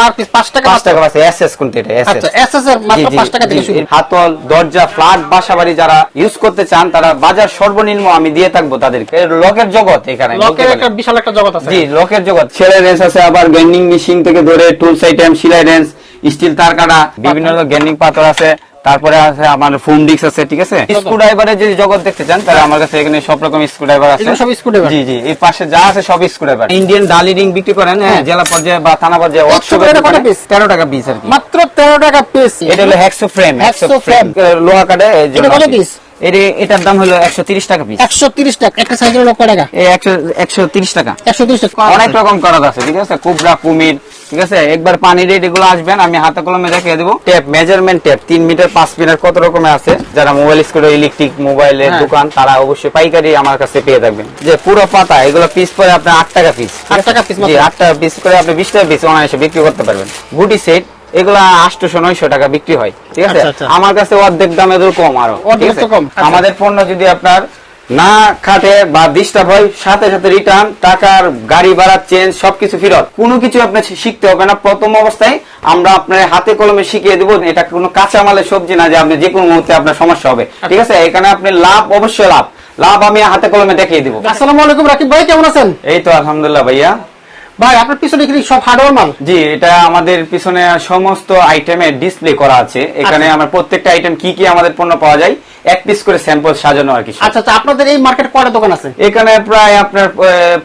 Per piece পাঁচ টাকা পাঁচ টাকা আছে এসএস কোনটা এটা? এসএস আচ্ছা এসএস এর মাত্র পাঁচ টাকা থেকে শুরু। হাতল দরজা ফ্ল্যাট বাসা যারা ইউজ করতে চান তারা বাজার সর্বনিম্ন আমি দিয়ে থাকব তাদেরকে। লকের জগৎ এখানে লকের একটা বিশাল একটা জগৎ আছে। জি লকের জগৎ। সেলাই রেঞ্জ আছে আবার গ্যান্ডিং মেশিন থেকে ধরে টুলস আইটেম সেলাই রেঞ্জ স্টিল তার কাটা বিভিন্ন গ্যান্ডিং পাথর আছে। তারপরে আছে আমার ফোন ডিস্ক আছে ঠিক আছে? স্ক্রু ড্রাইভারের যদি জগৎ দেখতে চান তাহলে আমার কাছে এখানে সব রকম স্ক্রু ড্রাইভার আছে। সব সব ড্রাইভার জি জি এই পাশে যা আছে সব স্ক্রু ড্রাইভার ইন্ডিয়ান ডালি রিং বিক্রি করেন হ্যাঁ জেলা পর্যায়ে বা থানা পর্যায়ে ওয়ার্কশপে কত পিস piece? 13 টাকা পিস আর কি। মাত্র তেরো টাকা পিস এটা হলো হেক্সো ফ্রেম হেক্সো ফ্রেম লোহা কাটে এটা কত? এর- এটার দাম হলো 130 টাকা পিস একশো তিরিশ টাকা একটা টাকা? এই 100 130 টাকা। একশো তিরিশ টাকা। অনেক রকম করাত আছে ঠিক আছে? কুবরা কুমির ঠিক আছে? একবার পানি রেট এগুলো আসবেন আমি হাতে কলমে দেখিয়ে দেবো। টেপ মেজারমেন্ট টেপ তিন মিটার পাঁচ মিটার কত রকমের আছে? যারা মোবাইল স্কুল ইলেকট্রিক মোবাইলের। দোকান তারা অবশ্যই পাইকারি আমার কাছে পেয়ে থাকবেন। যে পুরো পাতা এগুলো পিস পরে আপনার আট টাকা পিস আট টাকা পিস আট টাকা পিস করে আপনি বিশ টাকা পিস অনায়াসে বিক্রি করতে পারবেন। গুটি সেট এগুলা আটশো নয়শো টাকা বিক্রি হয় ঠিক আছে? আচ্ছা, আচ্ছা। আমার কাছে অর্ধেক দামে এদের কম আরও কম, আচ্ছা। আমাদের পণ্য যদি আপনার না খাটে বা ডিস্টার্ব হয় সাথে সাথে রিটার্ন টাকার গাড়ি ভাড়া চেঞ্জ সবকিছু ফেরত। কোনো কিছু আপনার শিখতে হবে না। প্রথম অবস্থায় আমরা আপনার হাতে কলমে শিখিয়ে দেবো এটা কোনো কাঁচা মালের সবজি না যে আপনি যে কোনো মুহূর্তে আপনার সমস্যা হবে ঠিক আছে? এখানে আপনি লাভ অবশ্যই লাভ। লাভ আমি হাতে কলমে দেখিয়ে দিব। আসসালামু আলাইকুম রাকিব ভাই কেমন আছেন? এই তো আলহামদুলিল্লাহ ভাইয়া। ভাই আপনার পিছনে কি সব হার্ডওয়্যার মাল? জি এটা আমাদের পিছনে সমস্ত আইটেমের ডিসপ্লে করা আছে। এখানে আচ্ছা। আমার প্রত্যেকটা আইটেম কি কি আমাদের পণ্য পাওয়া যায় এক পিস করে স্যাম্পল সাজানো আর কি আচ্ছা আচ্ছা আপনাদের এই মার্কেট কয়টা দোকান আছে? এখানে প্রায় আপনার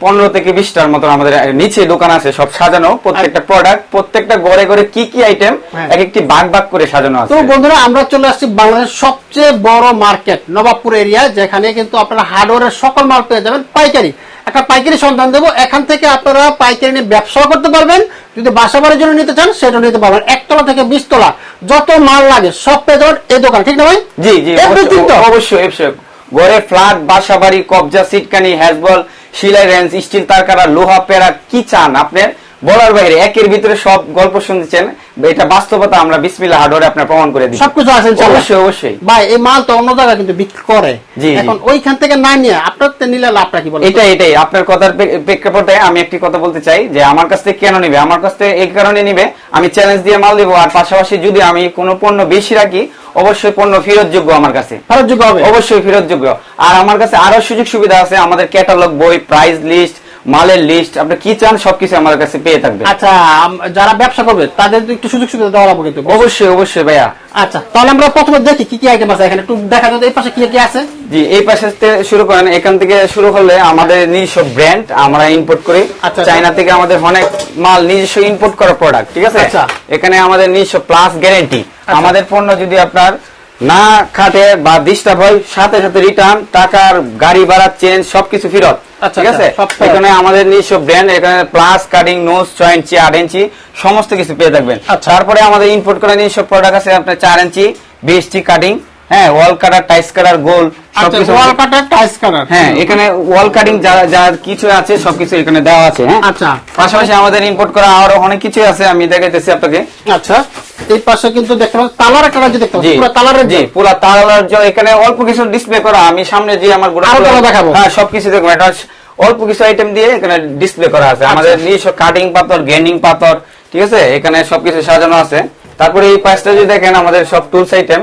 পনেরো থেকে বিশটার মতন আমাদের নিচে দোকান আছে সব সাজানো প্রত্যেকটা প্রোডাক্ট প্রত্যেকটা ঘরে ঘরে কি কি আইটেম হ্যাঁ। এক একটি ভাগ ভাগ করে সাজানো আছে। তো বন্ধুরা আমরা চলে আসছি বাংলাদেশের সবচেয়ে বড় মার্কেট নবাবপুর এরিয়া যেখানে কিন্তু আপনারা হার্ডওয়্যারের সকল মাল পেয়ে যাবেন পাইকারি। একটা পাইকারি সন্ধান দেবো। এখান থেকে আপনারা পাইকারি নিয়ে ব্যবসাও করতে পারবেন। যদি বাসা বাড়ির জন্য নিতে চান সেটা নিতে পারবেন। একতলা থেকে বিশতলা। যত মাল লাগে সব পেয়ে যাবেন এই দোকান। ঠিক না ভাই? জি জি অবশ্যই ঘরে ফ্ল্যাট বাসা বাড়ি কবজা সিটকানি হ্যাজবল সিলাই রেঞ্জ স্টিল তারকারা লোহা পেরা কি চান আপনার? বলার বাইরে একের ভিতরে সব গল্প শুনছেন এটা বাস্তবতা আমরা বিসমিল্লাহ হার্ডওয়ারে আপনার প্রমাণ করে দিই সবকিছু আছে অবশ্যই অবশ্যই। ভাই এই মাল তো অন্য জায়গায় কিন্তু বিক্রি করে। এখন ওইখান থেকে না নিয়ে আপনার তো নিলে লাভটা কি বলেন? তো? এটাই। আপনার কথার প্রেক্ষাপটে আমি একটি কথা বলতে চাই যে আমার কাছ থেকে কেন নিবে? আমার কাছ থেকে এই কারণে নিবে আমি চ্যালেঞ্জ দিয়ে মাল দিব আর পাশাপাশি যদি আমি কোনো পণ্য বেশি রাখি অবশ্যই পণ্য ফেরত যোগ্য আমার কাছে। ফেরতযোগ্য হবে? অবশ্যই ফেরত যোগ্য আর আমার কাছে আরও সুযোগ সুবিধা আছে আমাদের ক্যাটালগ বই প্রাইস লিস্ট মালের লিস্ট আপনি কি চান সবকিছু আমার কাছে পেয়ে থাকবে আচ্ছা যারা ব্যবসা করবে তাদের একটু সুযোগ সুবিধা দেওয়া লাগবে কিন্তু অবশ্যই অবশ্যই ভাইয়া। আচ্ছা তাহলে আমরা প্রথমে দেখি কি কি আইটেম আছে এখানে একটু দেখা যাবে এই পাশে কি কি আছে। জি এই পাশে থেকে শুরু করেন এখান থেকে শুরু করলে আমাদের নিজস্ব ব্র্যান্ড আমরা ইম্পোর্ট করি। আচ্ছা। চায়না থেকে আমাদের অনেক মাল নিজস্ব ইম্পোর্ট করা প্রোডাক্ট ঠিক আছে? আচ্ছা। এখানে আমাদের নিজস্ব প্লাস গ্যারেন্টি আমাদের পণ্য যদি আপনার না খাটে বা ডিস্টার্ব হয় সাথে সাথে রিটার্ন টাকার গাড়ি ভাড়া চেঞ্জ সবকিছু ফেরত আচ্ছা, ঠিক আছে আচ্ছা, ফেরত। এখানে আমাদের নিজস্ব ব্র্যান্ড এখানে প্লাস কাটিং নোজ ছয় ইঞ্চি আট ইঞ্চি সমস্ত কিছু পেয়ে থাকবেন আচ্ছা। তারপরে আমাদের ইম্পোর্ট করা নিজস্ব প্রোডাক্ট আছে আপনার চার ইঞ্চি বিএসটি কাটিং হ্যাঁ ওয়াল কাটার টাইস কাটার গোল আচ্ছা সবকিছু ওয়াল কাটার টাইস কাটার হ্যাঁ এখানে ওয়াল কাটিং যা যা কিছু আছে সবকিছু এখানে দেওয়া আছে হ্যাঁ? আচ্ছা। পাশাপাশি আমাদের ইম্পোর্ট করা আরও অনেক কিছু আছে আমি দেখাইতেছি আপনাকে। আচ্ছা এই পাশে কিন্তু দেখতে পাচ্ছেন তালার একটা রাজ্য দেখতে পাচ্ছেন পুরো তালারের জি পুরো তালার এখানে অল্প কিছু ডিসপ্লে করা আমি সামনে যে আমার গোড়া দেখাবো। হ্যাঁ সবকিছু দেখব এটা অল্প কিছু আইটেম দিয়ে এখানে ডিসপ্লে করা আছে। আমাদের নিজস্ব কাটিং পাথর গেন্ডিং পাথর ঠিক আছে? এখানে সবকিছু সাজানো আছে। তারপরে এই পাশটা যদি দেখেন আমাদের সব টুলস আইটেম।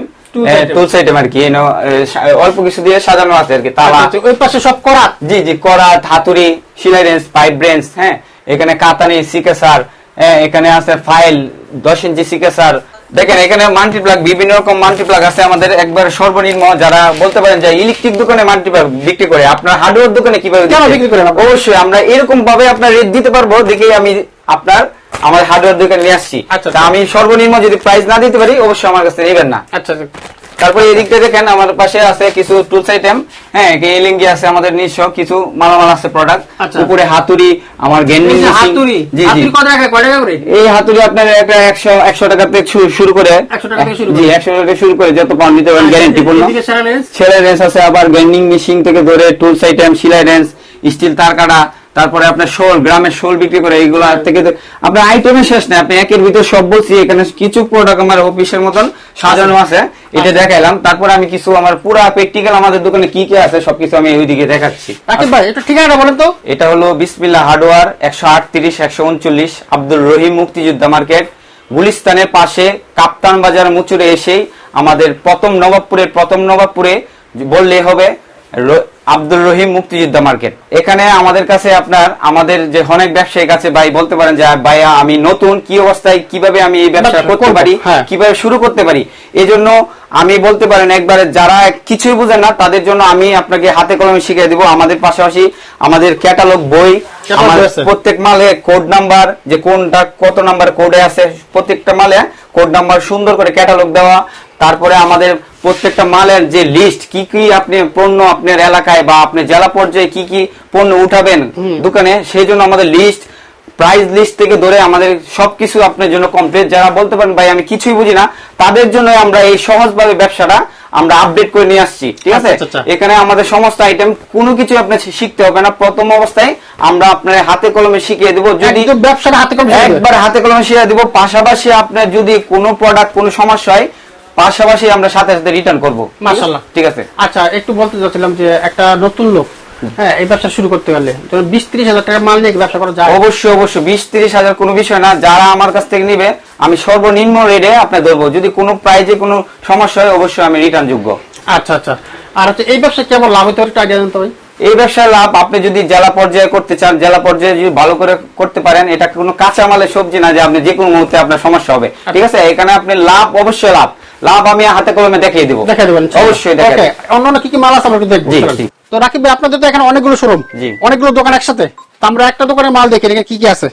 টুলস আইটেম আর কি এনো, এ, সা- অল্প কিছু দিয়ে সাজানো আছে আর কি তালা ওই পাশে সব করা জি জি করা ধাতুরি সিলাই রেঞ্জ পাইপ রেঞ্জ হ্যাঁ? এখানে কাতানি সিকেসার হ্যাঁ এখানে আছে ফাইল দশ ইঞ্চি সিকেসার। দেখেন এখানে মাল্টিপ্লাগ বিভিন্ন রকম মাল্টিপ্লাগ আছে আমাদের একবার সর্বনিম্ন যারা বলতে পারেন যে ইলেকট্রিক দোকানে মাল্টিপ্লাগ বিক্রি করে আপনার হার্ডওয়্যার দোকানে কীভাবে বিক্রি? করেন অবশ্যই আমরা এরকম ভাবে আপনার রেট দিতে পারব দেখেই আমি আপনার আমার হার্ডওয়্যার দোকানে নিয়ে আসছি। আচ্ছা, আমি সর্বনিম্ন যদি প্রাইস না দিতে পারি অবশ্যই আমার কাছে নেবেন না। আচ্ছা তারপরে এদিকটা দেখেন আমার পাশে আছে কিছু টুলস আইটেম হ্যাঁ এলিঙ্গি আছে আমাদের নিজস্ব কিছু মালামাল আছে প্রোডাক্ট আচ্ছা। উপরে হাতুড়ি আমার গেন্ডিং হাতুড়ি জি জি। কত টাকা কয় টাকা করে? এই হাতুড়ি আপনার একটা একশো একশো টাকা থেকে শুরু করে। 100 টাকা থেকে শুরু জি করে। একশো টাকা থেকে শুরু করে যত পাউন্ড দিতে পারেন গ্যারেন্টি পূর্ণ। ছেলে রেঞ্জ আছে আবার গেন্ডিং মেশিন থেকে ধরে টুলস আইটেম সিলাই রেঞ্জ স্টিল তার কাটা তারপরে আপনার শোল গ্রামের শোল বিক্রি করে এইগুলো থেকে আপনার আইটেমের শেষ নেই। আপনি একের ভিতর সব বলছি এখানে কিছু প্রোডাক্ট আমার অফিসের মতন সাজানো আছে। এটা দেখাইলাম। তারপর আমি কিছু আমার পুরা প্র্যাকটিক্যাল আমাদের দোকানে কি কি আছে সবকিছু আমি ওইদিকে দেখাচ্ছি। রাকিব ভাই একটু ঠিকানাটা বলেন তো। এটা হলো বিসমিল্লা হার্ডওয়ার একশো আটত্রিশ একশো উনচল্লিশ আব্দুল রহিম মুক্তিযোদ্ধা মার্কেট। গুলিস্তানের পাশে কাপ্তান বাজার মুচুরে এসেই আমাদের প্রথম নবাবপুরের প্রথম নবাবপুরে বললে হবে আব্দুল রহিম মুক্তিযোদ্ধা মার্কেট এখানে আমাদের কাছে আপনার আমাদের যে অনেক ব্যবসায়ী কাছে ভাই বলতে পারেন যে ভাইয়া আমি নতুন কি অবস্থায় কীভাবে আমি এই ব্যবসা করতে পারি হ্যাঁ। কীভাবে শুরু করতে পারি এই জন্য আমি বলতে পারেন একবারে যারা কিছুই বুঝেন না তাদের জন্য আমি আপনাকে হাতে কলমে শিখিয়ে দিব আমাদের পাশাপাশি আমাদের ক্যাটালগ বই। প্রত্যেক মালে কোড নাম্বার যে কোনটা কত নাম্বার কোডে আছে প্রত্যেকটা মালে কোড নাম্বার সুন্দর করে ক্যাটালগ দেওয়া তারপরে আমাদের প্রত্যেকটা মালের যে লিস্ট কি কি আপনি পণ্য আপনার এলাকায় বা আপনি জেলা পর্যায়ে কি কি পণ্য উঠাবেন দোকানে সেই জন্য আমাদের লিস্ট প্রাইস লিস্ট থেকে ধরে আমাদের সবকিছু আপনার জন্য কমপ্লিট যারা বলতে পারেন ভাই আমি কিছুই বুঝি না তাদের জন্য আমরা এই সহজভাবে ব্যবসাটা আমরা আপডেট করে নিয়ে আসছি। ঠিক আছে? আচ্ছা, আচ্ছা। এখানে আমাদের সমস্ত আইটেম কোনো কিছু আপনি শিখতে হবে না। প্রথম অবস্থায় আমরা আপনার হাতে কলমে শিখিয়ে দেবো। যদি ব্যবসাটা হাতে কলমে একবার হাতে কলমে শিখিয়ে দিব। পাশাপাশি আপনার যদি কোনো প্রোডাক্ট কোনো সমস্যা হয় পাশাপাশি আমরা সাথে সাথে রিটার্ন করব। মাশাআল্লাহ। ঠিক আছে? আচ্ছা একটু বলতে চাচ্ছিলাম যে একটা নতুন লোক হ্যাঁ এই ব্যবসা শুরু করতে গেলে ধরুন বিশ ত্রিশ হাজার টাকা মাল নিয়ে ব্যবসা করা যায়? অবশ্যই অবশ্যই। বিশ তিরিশ হাজার কোনো বিষয় না। যারা আমার কাছ থেকে নিবে আমি সর্বনিম্ন রেটে আপনার ধরবো। যদি কোনো প্রাইজে কোনো সমস্যা হয় অবশ্যই আমি রিটার্ন যোগ্য। আচ্ছা আচ্ছা। আর হচ্ছে এই ব্যবসা কেমন লাভ হতে পারে একটু আইডিয়া দেন তো ভাই। এই ব্যবসার লাভ আপনি যদি জেলা পর্যায়ে করতে চান জেলা পর্যায়ে যদি ভালো করে করতে পারেন এটা কোনো কাঁচা মালের সবজি না যে আপনি যে কোনো মুহূর্তে আপনার সমস্যা হবে। ঠিক আছে? এখানে আপনি লাভ অবশ্যই লাভ। লাভ আমি হাতে কলমে দেখিয়ে দেবো। দেখা দেবেন অবশ্যই ওকে অন্য কি কি মাল আছে আমরা দেখব। তো রাকিব ভাই আপনাদের তো এখানে অনেকগুলো শোরুম। অনেকগুলো দোকান একসাথে। তো আমরা একটা দোকানের মাল দেখি এখানে কি কি আছে।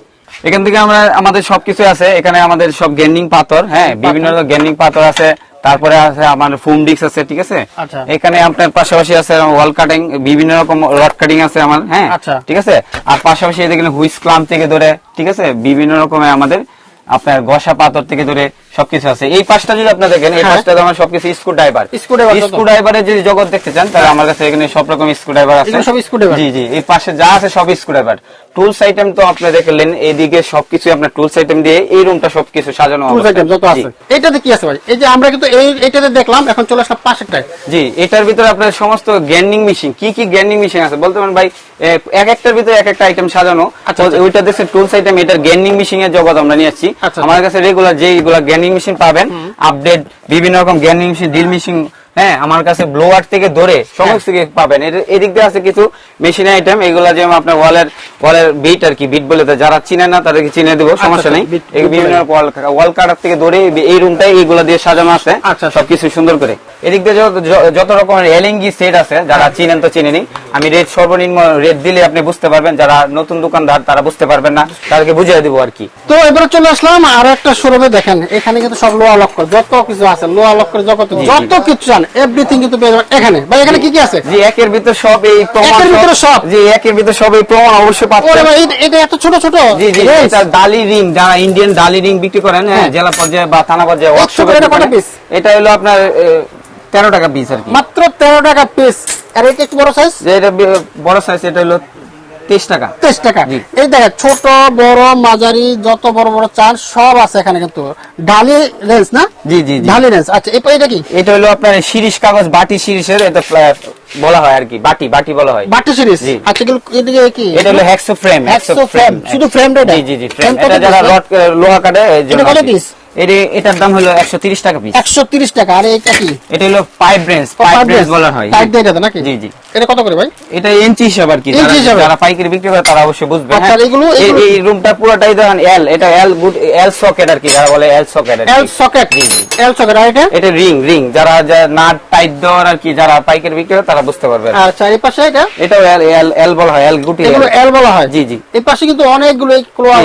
এখান থেকে আমরা আমাদের সবকিছু আছে। এখানে আমাদের সব গেন্ডিং পাথর হ্যাঁ বিভিন্ন গেন্ডিং পাথর আছে। তারপরে আছে আমার ফুম ডিক্স আছে ঠিক আছে আচ্ছা। এখানে আপনার পাশাপাশি আছে ওয়াল কাটিং বিভিন্ন রকম রড কাটিং আছে আমার হ্যাঁ আচ্ছা। ঠিক আছে আর পাশাপাশি এদিকে হুইস ক্লাম থেকে ধরে ঠিক আছে বিভিন্ন রকমের আমাদের আপনার গসা পাথর থেকে ধরে সবকিছু আছে। এই পাশটা যদি দেখেন এই হ্যাঁ। পাশটা আমার সবকিছু স্ক্রু ড্রাইভার? স্ক্রু যদি জগৎ দেখতে চান তাহলে আমার কাছে এখানে সব রকম স্ক্রু ড্রাইভার আছে সব screwdriver? জি জি এই পাশে যা আছে সব স্ক্রু ড্রাইভার টুলস আইটেম তো আপনি দেখলেন এইদিকে সবকিছু আপনার টুলস আইটেম দিয়ে এই রুমটা সবকিছু সাজানো টুলস আইটেম যত আছে। এটাতে কি আছে ভাই? এই যে আমরা কিন্তু এই এটাতে দেখলাম এখন চলে আসলাম পাশেরটায়। জি এটার ভিতরে আপনার সমস্ত গ্যান্ডিং মেশিন কি কি গ্যান্ডিং মেশিন আছে? বলতে পারেন ভাই এক একটার ভিতরে এক একটা আইটেম সাজানো। আচ্ছা, আচ্ছা। ওইটা দেখছেন টুলস আইটেম এটার গ্যান্ডিং মেশিন এর জগৎ আমরা নিয়ে আসছি। আচ্ছা। আমার কাছে রেগুলার যেইগুলা গ্যান্ডিং মেশিন পাবেন। আপডেট বিভিন্ন রকম গ্যান্ডিং মেশিন ড্রিল মেশিন হ্যাঁ আমার কাছে ব্লোয়ার থেকে ধরে সমস্ত হ্যাঁ। কিছু পাবেন। এদিক দিয়ে আছে কিছু মেশিন আইটেম এগুলা যেমন আপনার ওয়ালের ওয়ালের বিট আর কি বিট বলে যারা চিনে না তাদেরকে চিনে দেবো সমস্যা আচ্ছা, নেই। বিভিন্ন ওয়াল কাটার থেকে ধরে এই রুমটাই এইগুলা দিয়ে সাজানো আছে। আচ্ছা, আচ্ছা। সবকিছু সুন্দর করে। এদিক দিয়ে যত- রকমের এলিঙ্গি সেট আছে যারা চিনেন তো চিনেনি আমি রেট সর্বনিম্ন রেট দিলে আপনি বুঝতে পারবেন যারা নতুন দোকানদার তারা বুঝতে পারবেন না তাদেরকে বুঝিয়ে দিব আর কি। তো এবারে চলে আসলাম আর একটা শোরুমে দেখেন এখানে কিন্তু সব লোহা লক্কর যত কিছু আছে লোহা লক্কর জগৎ যত কিছু চান এভরিথিং কিন্তু পেয়ে যাবেন। এখানে। ভাই এখানে কি কি আছে? জি একের ভিতর সব এই প্রমাণ একের ভিতর সব? জি একের ভিতর সব এই প্রমাণ অবশ্যই ওরে ভাই এটা- এত ছোট ছোট? জি জি এটা ডালি রিং যারা ইন্ডিয়ান ডালি রিং বিক্রি করেন হ্যাঁ হ্যাঁ। জেলা পর্যায়ে বা থানা পর্যায়ে করে এটা হলো আপনার তেরো টাকা পিস আর কি। মাত্র তেরো টাকা পিস আর এটা একটু বড় সাইজ এটা বড় সাইজ এটা হলো তেইশ টাকা। তেইশ টাকা। এই দেখেন ছোট বড় মাঝারি যত বড় বড় চান সব আছে এখানে কিন্তু। ঢালি রেঞ্জ না? জি জি ঢালি রেঞ্জ। আচ্ছা এটা কি? এটা হলো আপনার শিরিষ কাগজ বাটি শিরিষের এটা বলা হয় আর কি বাটি বাটি বলা হয়। বাটি সিরিজ। আচ্ছা এদিকে কি? এটা হলো হ্যাক্সো ফ্রেম Hexo frame, শুধু frame টা জি জি জি ফ্রেম এটা যারা রড লোহা কাটে এই জন্য এটা? এটা এটার দাম হলো 130 টাকা পিস একশো তিরিশ টাকা আর এটা কি? এটা হলো পাইপ ব্রেঞ্চ পাইপ ব্রেঞ্চ বলা হয়। টাইট দিয়ে এটা নাকি? জি জি। এটা কত করে ভাই? এটা ইঞ্চি হিসাব আর কি। যারা- পাইকারি বিক্রি করে তারা অবশ্যই বুঝবে। আচ্ছা, হ্যাঁ। এগুলো- এই- রুমটা পুরোটাই দেখেন এল এটা এল গুড এল সকেট আর কি যারা বলে এল সকেট এল সকেট জি, জি। এল সকেট আর এটা? এটা রিং রিং যারা নাট টাইট দেওয়ার আর কি যারা পাইকারি বিক্রি করে তারা বুঝতে পারবে। আর। আচ্ছা এই পাশে এটা? এটাও এল এল এল বলা হয় এল গুটি এগুলো এল বলা হয়? জি, জি। এই পাশে কিন্তু অনেকগুলো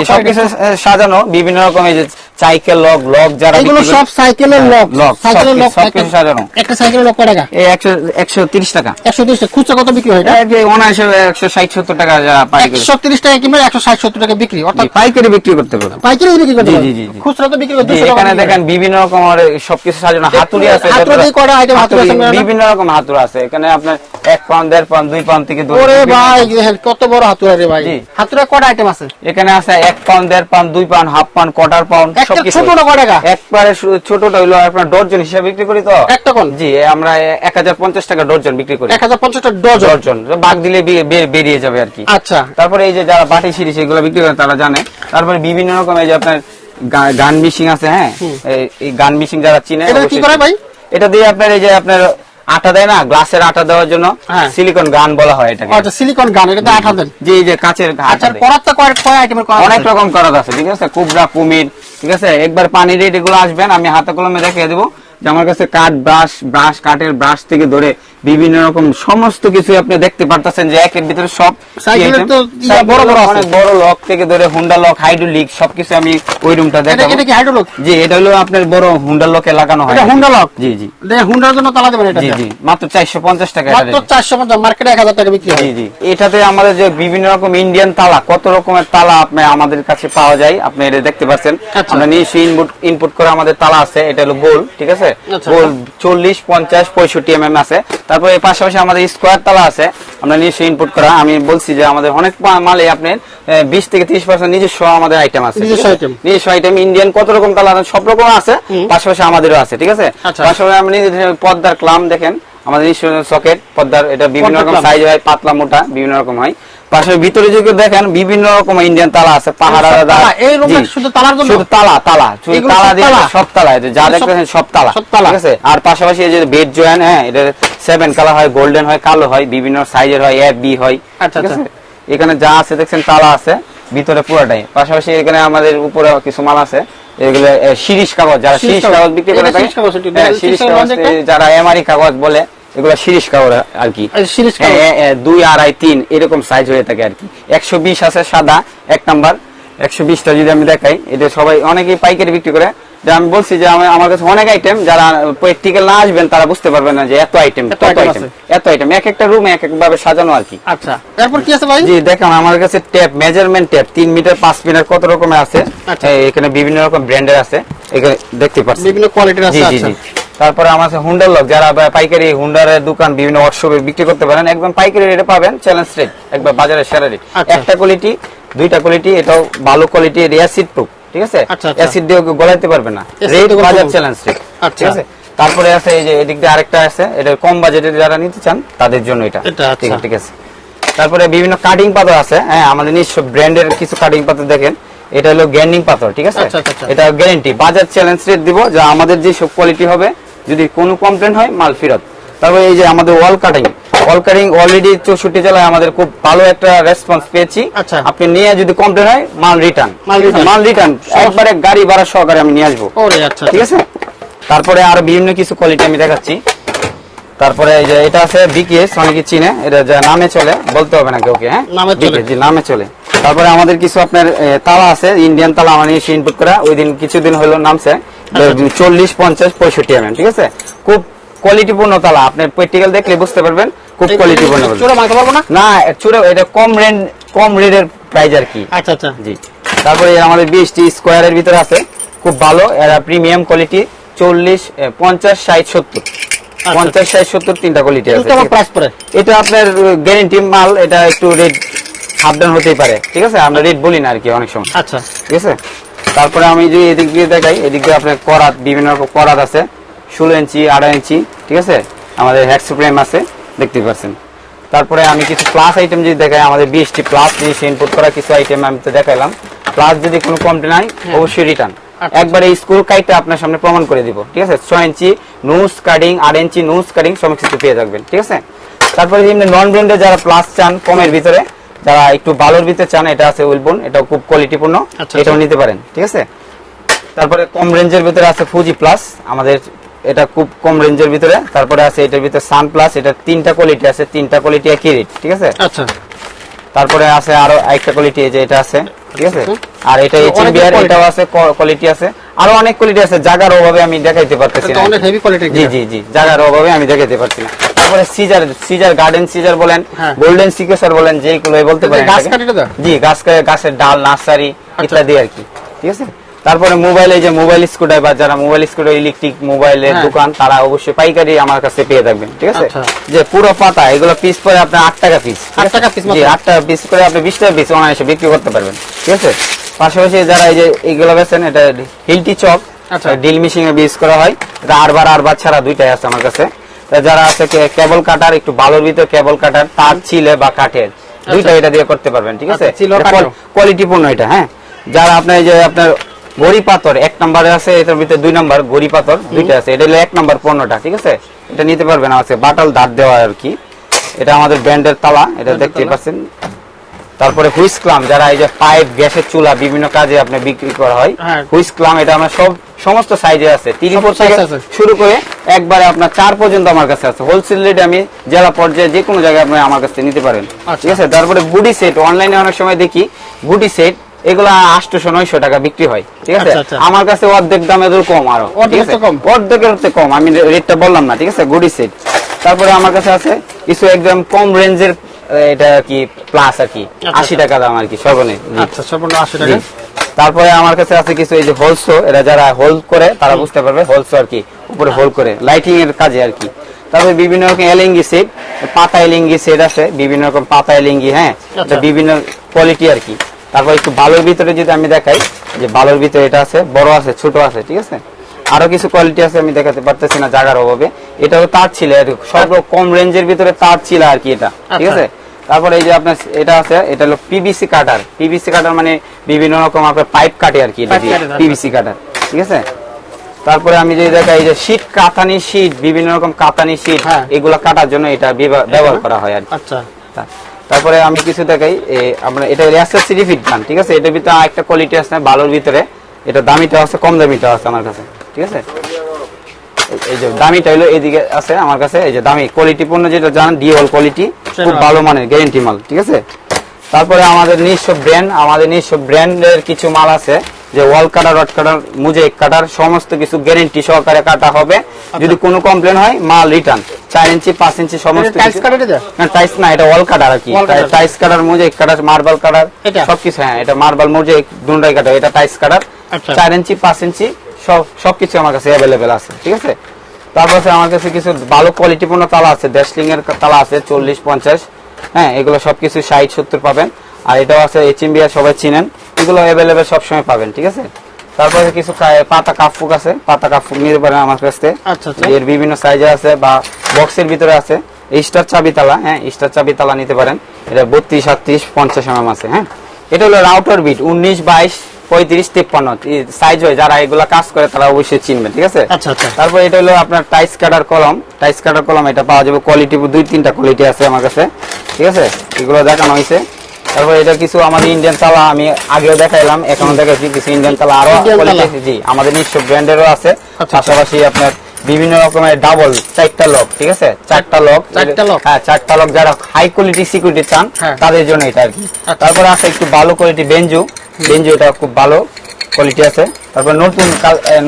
সবকিছু সাজানো বিভিন্ন রকমের যে সাইকেল লক লক যারা এগুলো সব সাইকেলের হ্যাঁ, লক সাইকেলের লক সাজানো। একটা সাইকেলের লক কয় টাকা এই একশো একশো তিরিশ টাকা। একশো তিরিশ টাকা। খুচরা কত বিক্রি হয় এটা? এই অনায়াসে একশো ষাট সত্তর টাকা যারা পাইকারি একশো তিরিশ টাকা কিনবে একশো ষাট সত্তর টাকা বিক্রি অর্থাৎ পাইকারি বিক্রি করতে পারবে। পাইকারি বিক্রি করতে জি, জি, জি। খুচরা তো বিক্রি করতে এখানে দেখেন বিভিন্ন রকমের সবকিছু সাজানো। হাতুড়ি আছে হাতুড়ি করা item হাতুড়ি আছে বিভিন্ন রকম হাতুড়ি আছে। এখানে আপনার এক পাউন্ড দেড় পাউন্ড দুই পাউন্ড থেকে ওরে ভাই কত বড় হাতুড়া রে ভাই। হাতুড়া কটা আইটেম আছে? এখানে আছে এক পাউন্ড দেড় পাউন্ড দুই pound half pound quarter pound. ছোটটা কয় টাকা? একবারে ছোটটা হইল আপনার ডর্জন হিসাবে বিক্রি করি তো? একটা কোন? জি আমরা এক হাজার পঞ্চাশ টাকা ডর্জন বিক্রি করি। এক হাজার পঞ্চাশটা ডজন? ডর্জন দিলে বেরিয়ে যাবে আর কি। আচ্ছা। তারপরে এই যে যারা বাটি সিরিজ এগুলো বিক্রি করে তারা জানে। তারপরে বিভিন্ন রকম এই যে আপনার গান মিশিং আছে হ্যাঁ? এই- এই গান মিশিং যারা চিনে এটা কি করে ভাই? এটা দিয়ে আপনার এই যে আপনার আটা দেয় না গ্লাসের আটা দেওয়ার জন্য হ্যাঁ। সিলিকন গান বলা হয় এটা আচ্ছা সিলিকন গান এটাতে আটা দেন। যে এই যে কাচের আচ্ছা দেয়। করার তো কয় কয় আইটেমের করা অনেক রকম করাত আছে ঠিক আছে? কুবরা কুমির ঠিক আছে? একবার পানি রেট এগুলো আসবেন আমি হাতে কলমে দেখিয়ে দেবো। যে আমার কাছে কাঠ ব্রাশ ব্রাশ কাঠের ব্রাশ থেকে ধরে বিভিন্ন রকম সমস্ত কিছু আপনি দেখতে পারতেছেন যে একের ভিতরে সব বড় বড় অনেক বড় লক থেকে ধরে হুন্ডা লক হাইড্রোলিক সবকিছু আমি ওই রুমটা দেখাবো। এটা কি হাইড্রোলক জি এটা হলো আপনার বড় হুন্ডা লকে লাগানো হয়। এটা হুন্ডা লক জি জি। হুন্ডার জন্য তালা দেবেন এটা জি জি। মাত্র চারশো পঞ্চাশ টাকা মাত্র rate। চারশো পঞ্চাশ মার্কেটে এক হাজার টাকা বিক্রি হয় জি জি। এটাতে আমাদের যে বিভিন্ন রকম ইন্ডিয়ান তালা কত রকমের তালা আপনি আমাদের কাছে পাওয়া যায় আপনি এটা দেখতে পাচ্ছেন আচ্ছা। আমরা নিজস্ব ইনপুট ইনপুট করে আমাদের তালা আছে এটা হলো গোল ঠিক আছে? চল্লিশ পঞ্চাশ পঁয়ষট্টি এম এম আছে। তারপরে এর পাশাপাশি আমাদের স্কোয়ার তালা আছে। আমরা নিজস্ব ইনপুট করা। আমি বলছি যে আমাদের অনেক মালে আপনি বিশ থেকে ত্রিশ পার্সেন্ট নিজস্ব আমাদের আইটেম আছে নিজস্ব। নিজস্ব আইটেম ইন্ডিয়ান কত রকম তালা আছে সব রকম আছে পাশাপাশি আমাদেরও আছে ঠিক আছে? আচ্ছা। পাশাপাশি আপনি পদ্মার ক্লাম দেখেন। আমাদের সকেট পদ্মার এটা বিভিন্ন রকম সাইজ হয় পাতলা মোটা বিভিন্ন রকম হয়। পাশে ভিতরে যদি দেখেন বিভিন্ন রকম ইন্ডিয়ান তালা আছে পাহাড় এই শুধু তালার জন্য? শুধু তালা তালা শুধু তালা দিয়ে সব তালা যা দেখতেছেন সব তালা? ঠিক আছে আর পাশাপাশি এই যে বেড জয়েন হ্যাঁ এটা সেভেন কালার হয় গোল্ডেন হয় কালো হয় বিভিন্ন সাইজের হয় এ বি হয় আচ্ছা, আচ্ছা। এখানে যা আছে দেখছেন তালা আছে ভিতরে পুরোটাই পাশাপাশি এখানে আমাদের উপরে কিছু মাল আছে এগুলো এ, শিরিষ কাগজ যারা শিরিষ শিরিষ কাগজ। বিক্রি করে থাকে কাগজ, হ্যাঁ, যারা এমআরি কাগজ বলে এগুলো কাগজ আর কি দুই আড়াই তিন এরকম সাইজ হয়ে থাকে আর কি একশো বিশ আছে সাদা এক নাম্বার। একশো বিশটা যদি আমি দেখাই এটা সবাই অনেকেই পাইকারি বিক্রি করে। যে আমি বলছি যে আমার কাছে অনেক আইটেম যারা প্র্যাকটিক্যাল না আসবেন তারা বুঝতে পারবেন না যে এত আইটেম এত আইটেম এত আইটেম এক একটা রুমে এক এক ভাবে সাজানো আর কি আচ্ছা তারপর কি আছে ভাই? জি দেখেন আমার কাছে ট্যাপ মেজারমেন্ট ট্যাপ তিন মিটার পাঁচ মিটার কত রকমের আছে? আচ্ছা। এখানে বিভিন্ন রকম ব্র্যান্ডের আছে। এখানে দেখতে পাচ্ছেন। বিভিন্ন কোয়ালিটির আছে আচ্ছা। তারপরে আমার কাছে হুন্ডার লক যারা পাইকারি হুন্ডার দোকান বিভিন্ন ওয়ার্কশপে বিক্রি করতে পারেন একদম পাইকারি রেটে পাবেন চ্যালেঞ্জ রেট একবার বাজারের সেরা রেট আচ্ছা। একটা কোয়ালিটি দুইটা কোয়ালিটি এটাও ভালো কোয়ালিটি অ্যাসিড প্রুফ ঠিক আছে আচ্ছা, আচ্ছা। অ্যাসিড দিয়ে গলাইতে পারবে না রেট বাজার চ্যালেঞ্জ রেট আচ্ছা। ঠিক আছে তারপরে আছে এই যে এদিক দিয়ে আরেকটা আছে এটা কম বাজেটে যারা নিতে চান তাদের জন্য এটা ঠিক আচ্ছা। আছে তারপরে বিভিন্ন কাটিং পাথর আছে হ্যাঁ আমাদের নিজস্ব ব্র্যান্ডের কিছু কাটিং পাথর দেখেন এটা হলো গ্যান্ডিং পাথর ঠিক আছে আচ্ছা, আচ্ছা, আচ্ছা। এটা গ্যারেন্টি বাজার চ্যালেঞ্জ রেট দিব যা আমাদের যে সব কোয়ালিটি হবে যদি কোনো কমপ্লেন হয় মাল ফেরত। তারপরে এই যে আমাদের wall cutting wall cutting already চৌষট্টি জেলায় আমাদের খুব ভালো একটা রেসপন্স পেয়েছি। আচ্ছা। আপনি নিয়ে যদি কমপ্লেন হয় মাল রিটার্ন মাল রিটার্ন একবারে গাড়ি ভাড়া সহকারে আমি নিয়ে আসব। আচ্ছা ঠিক আছে? তারপরে আরও বিভিন্ন কিছু কোয়ালিটি আমি দেখাচ্ছি। তারপরে এই যে এটা আছে বিকেএস অনেকে চিনে। এটা যা নামে চলে বলতে হবে না কাউকে হ্যাঁ? নামে চলে। জি নামে চলে। তারপরে আমাদের কিছু আপনার তালা আছে ইন্ডিয়ান তালা আমার ইনপুট করা ওই দিন কিছুদিন হলো নামছে। আচ্ছা। চল্লিশ পঞ্চাশ পঁয়ষট্টি এম ঠিক আছে? খুব কোয়ালিটিপূর্ণ তালা। আপনি প্র্যাকটিক্যাল দেখলে বুঝতে পারবেন খুব কোয়ালিটিপূর্ণ চোরা মারতে পারব না? না চুরে এটা কম রেন্ট কম রেটের প্রাইস আর কি। আচ্ছা আচ্ছা। জি। তারপরে আমাদের বিএসটি স্কোয়ারের ভিতরে আছে। খুব ভালো এরা প্রিমিয়াম কোয়ালিটি চল্লিশ পঞ্চাশ ষাট সত্তর। পঞ্চাশ ষাট সত্তর তিনটা কোয়ালিটি আছে এটা আপনার গ্যারেন্টি মাল এটা একটু রেট আপ ডাউন হতেই পারে ঠিক আছে? আমরা রেট বলি না আর কি অনেক সময়। আচ্ছা। ঠিক আছে? তারপরে আমি যদি এদিক দিয়ে দেখাই এদিক দিয়ে আপনার করাত বিভিন্ন রকম করাত আছে। ষোলো ইঞ্চি আড়াই ইঞ্চি ঠিক আছে? আমাদের হেডস ফ্রেম আছে দেখতে পাচ্ছেন। তারপরে আমি কিছু প্লাস আইটেম যদি দেখাই আমাদের বিএসটি প্লাস যদি ইনপুট করা কিছু আইটেম আমি তো দেখাইলাম প্লাস যদি কোনো কমপ্লেন হয়। অবশ্যই রিটার্ন আচ্ছা। একবারে স্কুল কাইটটা আপনার সামনে প্রমাণ করে দিব ঠিক আছে? ছয় ইঞ্চি নোজ কাটিং আট ইঞ্চি নোজ কাটিং সমস্ত কিছু পেয়ে থাকবেন ঠিক আছে? তারপরে এমনি নন ব্র্যান্ডে যারা প্লাস চান কমের ভিতরে যারা একটু ভালোর ভিতরে চান এটা আছে উইলবন এটাও খুব কোয়ালিটিপূর্ণ আচ্ছা, এটাও আচ্ছা। নিতে পারেন ঠিক আছে? তারপরে কম রেঞ্জের ভিতরে আছে ফুজি প্লাস আমাদের এটা খুব কম রেঞ্জের ভিতরে তারপরে আছে এটার ভিতরে সান প্লাস এটা তিনটা কোয়ালিটি আছে তিনটা কোয়ালিটি একই রেট ঠিক আছে? আচ্ছা। তারপরে আছে আরও একটা কোয়ালিটি এই যে এটা আছে ঠিক আছে? আর এটা তো এইচএম অনেক বিআর quality। এটাও আছে কোয়ালিটি আছে। আরও অনেক কোয়ালিটি আছে জায়গার অভাবে আমি দেখাইতে পারতেছি না। অনেক হেভি কোয়ালিটি জি জি জি জায়গার অভাবে আমি দেখাইতে পারছি না। তারপরে সিজার সিজার গার্ডেন সিজার বলেন হ্যাঁ। গোল্ডেন সিকেসার বলেন যেগুলো বলতে পারেন গাছ। কাটিটা জি গাছ গাছের ডাল নার্সারি আচ্ছা। ইত্যাদি আর কি ঠিক আছে তারপরে মোবাইলে যে মোবাইল স্কুটার বা যারা মোবাইল স্কুটার ইলেকট্রিক মোবাইলের হ্যাঁ। দোকান তারা অবশ্যই পাইকারি আমার কাছে পেয়ে থাকবেন ঠিক আছে আচ্ছা। যে পুরো পাতা এগুলো পিস পরে আপনার আট টাকা পিস আট টাকা? জি আট টাকা পিস করে আপনি বিশ টাকা পিস অনায়াসে বিক্রি করতে পারবেন ঠিক আছে পাশাপাশি যারা এই যে এইগুলো বেছেন এটা হিলটি চক আচ্ছা। ডিল মেশিন এ বিউজ করা হয় এটা আরবার আরবার ছাড়া দুইটাই আছে আমার কাছে যারা আছে কেবল কাটার একটু ভালোর ভিতরে কেবল কাটার তার ছিলে বা কাঠের দুইটা এটা দিয়ে করতে পারবেন ঠিক আছে? কোয়ালিটিপূর্ণ কোয়ালিটি পূর্ণ এটা হ্যাঁ? যারা আপনার এই যে আপনার গড়ি পাথর এক নম্বরে আছে এটার ভিতরে দুই নম্বর গড়ি পাথর দুইটা আছে। এটা হলো এক নম্বর পণ্যটা ঠিক আছে? এটা নিতে পারবেন আছে বাটাল দাঁত দেওয়া আর কি। এটা আমাদের ব্র্যান্ডের তালা এটা দেখতে পাচ্ছেন। তারপরে হুইসক্লাম যারা এই যে পাইপ গ্যাসের চুলা বিভিন্ন কাজে আপনি বিক্রি করা হয় হ্যাঁ। হুইসক্লাম এটা আমার সব সমস্ত সাইজে আছে। তিরিশ সব থেকে শুরু করে একবারে আপনার চার পর্যন্ত আমার কাছে আছে। হোলসেল রেট আমি জেলা পর্যায়ে যে কোনো জায়গায় আপনি আমার কাছে নিতে পারেন। আচ্ছা। ঠিক আছে? তারপরে গুডি সেট অনলাইনে অনেক সময় দেখি গুডি সেট এগুলা আটশো নয়শো টাকা বিক্রি হয়। ঠিক আছে? আচ্ছা, আচ্ছা। আমার কাছে অর্ধেক দামে কম আরও। ঠিক আছে? কম? অর্ধেকের কম আমি রেটটা বললাম না। ঠিক আছে? গুডি সেট তারপরে আমার কাছে আছে কিছু একদম কম রেঞ্জের এটা কি প্লাস আর কি? আচ্ছা, আশি টাকা দাম আর কি সর্বনিম্ন। আচ্ছা সম্পূর্ণ আশি টাকা। তারপরে আমার কাছে আছে কিছু এই যে হোলসো এরা যারা হোল্ড করে তারা বুঝতে পারবে হোলসো আর কি উপরে হোল্ড করে লাইটিং এর কাজে আর কি। তারপরে বিভিন্ন রকম এলিঙ্গি সেট পাতা এলিঙ্গি সেট আছে বিভিন্ন রকম পাতা এলিঙ্গি হ্যাঁ আচ্ছা। বিভিন্ন কোয়ালিটি আর কি। তারপর একটু ভালোর ভিতরে যদি আমি দেখাই যে ভালোর ভিতরে এটা আছে বড় আছে ছোট আছে ঠিক আছে? আরও কিছু কোয়ালিটি আছে আমি দেখাতে পারতেছি না জায়গার অভাবে। এটাও তার ছিল সব কম রেঞ্জের ভিতরে তার ছিল আর কি এটা ঠিক আচ্ছা। আছে? তারপরে এই যে আপনার এটা আছে এটা হলো পিভিসি কাটার পিভিসি কাটার মানে বিভিন্ন রকম আপনার পাইপ কাটে আর কি এটা Pipe কাটে, আচ্ছা। পিভিসি কাটার ঠিক আছে? তারপরে আমি যে দেখাই এই যে শীট কাতানি শীট বিভিন্ন রকম কাতানি শীট হ্যাঁ। এগুলো কাটার জন্য এটা ব্যবহার করা হয় আর কি। আচ্ছা। তারপরে আমি কিছু দেখাই আমরা এটা এসএসসি ফিট গান ঠিক আছে? এটার ভিতরে একটা কোয়ালিটি আছে ভালোর ভিতরে। এটা দামিটা আছে কম দামিটা আছে আমার কাছে। ঠিক আছে? এই- যে দামিটা হলো আছে আমার কাছে এই যে দামি কোয়ালিটি পূর্ণ যেটা জানেন ডিওল কোয়ালিটি খুব ভালো মানের গ্যারেন্টি মাল ঠিক আছে? তারপরে আমাদের নিজস্ব ব্র্যান্ড আমাদের নিজস্ব ব্র্যান্ডের কিছু মাল আছে যে ওয়াল কাটার রড কাটার মুজেক কাটার সমস্ত কিছু গ্যারেন্টি সহকারে কাটা হবে। যদি কোনো কমপ্লেন হয় মাল রিটার্ন চার ইঞ্চি পাঁচ ইঞ্চি সমস্ত না টাইস না এটা ওয়াল কাটার আর কি। Tiles cutter mosaic cutter marble cutter? সবকিছু হ্যাঁ এটা মার্বেল মোজাইক দুন্ডাই কাটার এটা টাইস কাটার আচ্ছা। চার ইঞ্চি পাঁচ ইঞ্চি সব সবকিছু আমার কাছে অ্যাভেলেবেল আছে ঠিক আছে? তারপর আমার কাছে কিছু ভালো কোয়ালিটিপূর্ণ তালা আছে ড্যাশলিং এর তালা আছে চল্লিশ পঞ্চাশ। হ্যাঁ এগুলো সবকিছু ষাট সত্তর পাবেন। আর এটাও আছে এইচএমবিআর সবাই চিনেন। এগুলো অ্যাভেলেবেল সবসময় পাবেন ঠিক আছে? তারপরে কিছু পাতা কাপফুক আছে পাতা কাপফুক নিতে পারেন আমার কাছ থেকে। আচ্ছা, আচ্ছা। এর বিভিন্ন সাইজে আছে বা বক্সের ভিতরে আছে। স্টার চাবি তালা হ্যাঁ স্টার চাবি তালা নিতে পারেন। এটা বত্রিশ আটত্রিশ পঞ্চাশ এম আছে হ্যাঁ? এটা হলো রাউটার বিট উনিশ বাইশ পঁয়ত্রিশ তিপ্পান্ন। সাইজ হয় যারা এগুলা কাজ করে তারা অবশ্যই চিনবে ঠিক আছে? আচ্ছা, আচ্ছা। তারপর এটা হলো আপনার টাইস কাটার কলম। টাইস কাটার কলম এটা পাওয়া যাবে কোয়ালিটি দুই তিনটা কোয়ালিটি আছে আমার কাছে ঠিক আছে? এগুলো দেখানো হয়েছে। তারপর এটা কিছু আমাদের ইন্ডিয়ান তালা আমি আগেও দেখাইলাম এখনও দেখাচ্ছি কিছু ইন্ডিয়ান তালা আরও জি আমাদের নিজস্ব ব্র্যান্ডেরও আছে। আচ্ছা। পাশাপাশি আপনার বিভিন্ন রকমের ডাবল চারটা লক ঠিক আছে? চারটা লক চারটা lock? হ্যাঁ চারটা লক যারা হাই কোয়ালিটি সিকিউরিটি চান হ্যাঁ। তাদের জন্য এটা আর কি। আচ্ছা। তারপর আছে একটু ভালো কোয়ালিটি বেঞ্জু বেঞ্জু এটা খুব ভালো কোয়ালিটি আছে। তারপর নতুন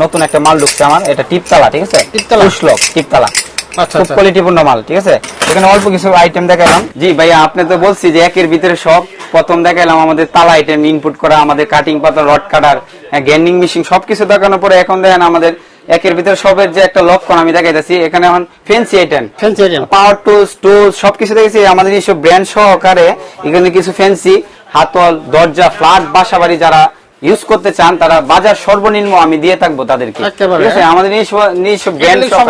নতুন একটা মাল ঢুকছে আমার এটা টিপতলা ঠিক আছে? টিপতলা? লক টিপতলা। খুব কোয়ালিটিপূর্ণ মাল ঠিক আছে? এখানে অল্প কিছু আইটেম দেখালাম জি ভাইয়া আপনি তো বলছি যে একের ভিতরে সব। প্রথম দেখালাম আমাদের তালা আইটেম ইনপুট করা আমাদের কাটিং পাতা রড কাটার গ্যান্ডিং মেশিন সবকিছু দেখানোর পরে এখন দেখেন আমাদের একের ভিতরে সবের যে একটা লক্ষণ আমি দেখাইতেছি এখানে এখন fancy item fancy item power tools tools সবকিছু দেখেছি আমাদের নিজস্ব ব্র্যান্ড সহকারে এখানে কিছু ফেন্সি হাতল দরজা ফ্ল্যাট বাসা বাড়ি যারা ইউজ করতে চান তারা বাজার সর্বনিম্ন আমি দিয়ে থাকব তাদেরকে। ঠিক আছে? হ্যাঁ। আমাদের নিজস্ব নিজস্ব ব্র্যান্ড সব